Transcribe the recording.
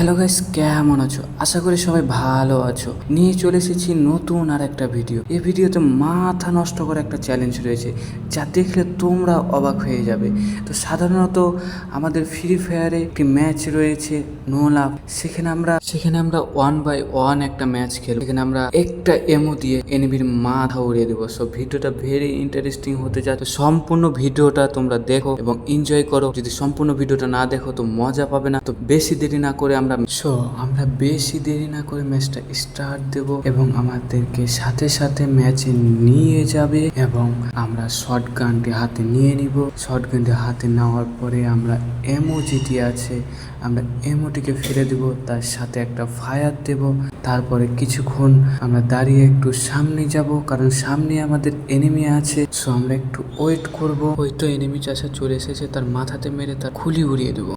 Hello guys কেমন আছো? আশা করি সবাই ভালো আছো। নিয়ে চলে এসেছি নতুন আর একটা ভিডিও এই ভিডিওতে মাথা নষ্ট করে একটা চ্যালেঞ্জ রয়েছে, যা দেখলে তোমরা অবাক হয়ে যাবে। তো সাধারণত আমাদের ফ্রি ফায়ারে একটি ম্যাচ রয়েছে নো লাভ সেখানে আমরা সেখানে আমরা ওয়ান বাই ওয়ান একটা ম্যাচ খেলব। সেখানে আমরা একটা এমো দিয়ে এনিমির মাথা উড়িয়ে দেবো। সো ভিডিওটা ভেরি ইন্টারেস্টিং হতে যায় তো সম্পূর্ণ ভিডিওটা তোমরা দেখো এবং এনজয় করো। যদি সম্পূর্ণ ভিডিওটা না দেখো, তো মজা পাবে না। তো বেশি দেরি না করে আমরা সো, আমরা বেশি দেরি না করে ম্যাচটা স্টার্ট দেব এবং আমাদেরকে সাথে সাথে ম্যাচে নিয়ে যাবে এবং আমরা শর্ট গানটি হাতে নিয়ে নিব। শর্ট গানটি হাতে নেওয়ার পরে আমরা এমো যেটি আছে, আমরা এমোটিকে ফেলে দেব, তার সাথে একটা ফায়ার দেব, তারপরে কিছুক্ষণ আমরা দাঁড়িয়ে একটু সামনে যাব, কারণ সামনে আমাদের এনিমি আছে। সো আমরা একটু ওয়েট করব, ওই তো এনিমি চাষা চলে এসেছে, তার মাথাতে মেরে তার খুলি উড়িয়ে দেবো।